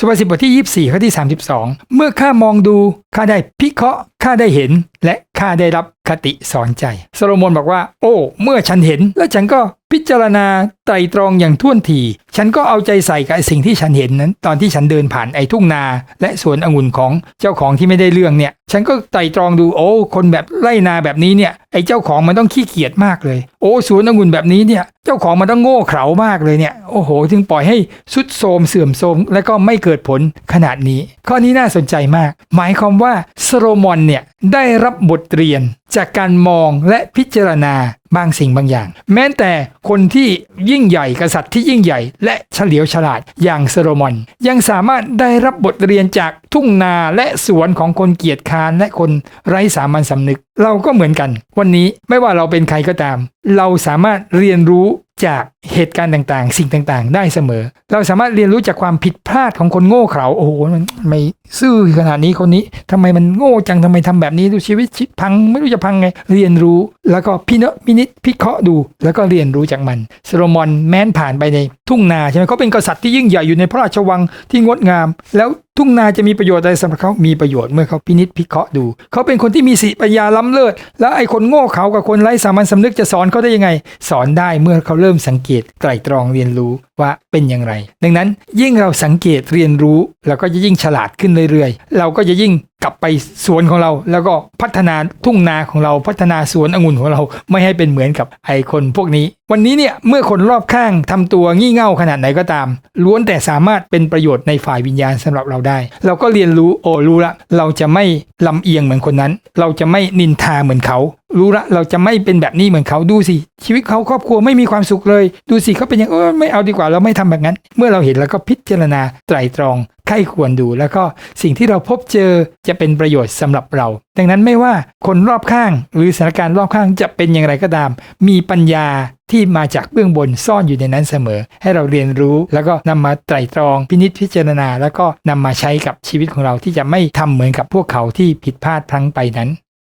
สุภาษิตบทที่ 24 ข้อที่ 32 เมื่อข้ามองดูข้าได้พิเคราะห์ข้าได้เห็น และข้าได้รับคติสอนใจ โซโลมอนบอกว่า โอ้ เมื่อฉันเห็น แล้วฉันก็พิจารณา ไตรตรองอย่างท่วนทีฉันก็เอาใจใส่กับสิ่งที่ฉันเห็นนั้น ตอนที่ฉันเดินผ่านไอ้ทุ่งนา และสวนองุ่นของเจ้าของที่ไม่ได้เรื่องเนี่ย ฉันก็ไตรตรองดูโอ้คนแบบไร่นาแบบนี้เนี่ยไอ้เจ้าของมันต้องขี้เกียจมากเลย โอ้สวนองุ่นแบบนี้เนี่ย เจ้าของมันต้องโง่เขลามากเลยเนี่ยโอ้โหถึงปล่อยให้สุดโทรมเสื่อมโทรมและก็ไม่เกิดผลขนาดนี้ ข้อนี้น่าสนใจมาก หมายความว่าโซโลมอนเนี่ยได้รับบทเรียนจากการมองและพิจารณาบางสิ่งบางอย่าง แม้แต่คนที่ยิ่ง่งใหญ่กษัตริย์ที่ยิ่งใหญ่ และเฉลียวฉลาดอย่างโซโลมอน ยังสามารถได้รับบทเรียนจากทุ่งนาและสวนของคนเกียจค้านและคนไร้สามัญสำนึก เราก็เหมือนกัน วันนี้ไม่ว่าเราเป็นใครก็ตาม เราสามารถเรียนรู้จากเหตุการณ์ต่างๆ สิ่งต่างๆ ได้เสมอ เราสามารถเรียนรู้จากความผิดพลาดของคนโง่เขลาโอ้โหมันไม่ซื่อขนาดนี้คนนี้ทำไมมันโง่จังทำไมทำแบบนี้ดูชีวิตชิดพังไม่รู้จะพังไง เรียนรู้แล้วก็พิเนพินิจพิเคราะห์ดู แล้วก็เรียนรู้จากมันโซโลมอนแม้นผ่านไปในทุ่งนาใช่ไหมเขาเป็นกษัตริย์ที่ยิ่งใหญ่อยู่ในพระราชวังที่งดงาม แล้วทุ่งนาจะมีประโยชน์อะไรสำหรับเขามีประโยชน์เมื่อเขาพินิจพิเคราะห์ดู เขาเป็นคนที่มีสติปัญญาล้ำเลิศ แล้วไอ้คนโง่เขากับคนไร้สามัญสำนึกจะสอนเขาได้ยังไง สอนได้เมื่อเขาเริ่มสังเกตไตรตรองเรียนรู้ว่าเป็นอย่างไร ดังนั้นยิ่งเราสังเกตเรียนรู้เราก็จะยิ่งฉลาดขึ้นเรื่อยๆ เราก็จะยิ่งกลับไปสวนของเรา แล้วก็พัฒนาทุ่งนาของเราพัฒนาสวนองุ่นของเราไม่ให้เป็นเหมือนกับไอคนพวกนี้ วันนี้เนี่ยเมื่อคนรอบข้างทำตัวงี่เง่าขนาดไหนก็ตาม ล้วนแต่สามารถเป็นประโยชน์ในฝ่ายวิญญาณสำหรับเราได้ เราก็เรียนรู้โอ้รู้ละ เราจะไม่ลำเอียงเหมือนคนนั้น เราจะไม่นินทาเหมือนเขา รู้ละเราจะไม่เป็นแบบนี้เหมือนเขาดูสิ ชีวิตเขาครอบครัวไม่มีความสุขเลย ดูสิเขาเป็นอย่างเออไม่เอาดีกว่าเราไม่ทำแบบนั้น เมื่อเราเห็นแล้วก็พิจารณาไตรตรองใครควรดู แล้วก็สิ่งที่เราพบเจอจะเป็นประโยชน์สำหรับเรา ดังนั้นไม่ว่าคนรอบข้างหรือสถานการณ์รอบข้างจะเป็นอย่างไรก็ตาม มีปัญญาที่มาจากเบื้องบนซ่อนอยู่ในนั้นเสมอ ให้เราเรียนรู้แล้วก็นำมาไตรตรองพินิจพิจารณา แล้วก็นำมาใช้กับชีวิตของเราที่จะไม่ทำเหมือนกับพวกเขาที่ผิดพลาดพลั้งไปนั้น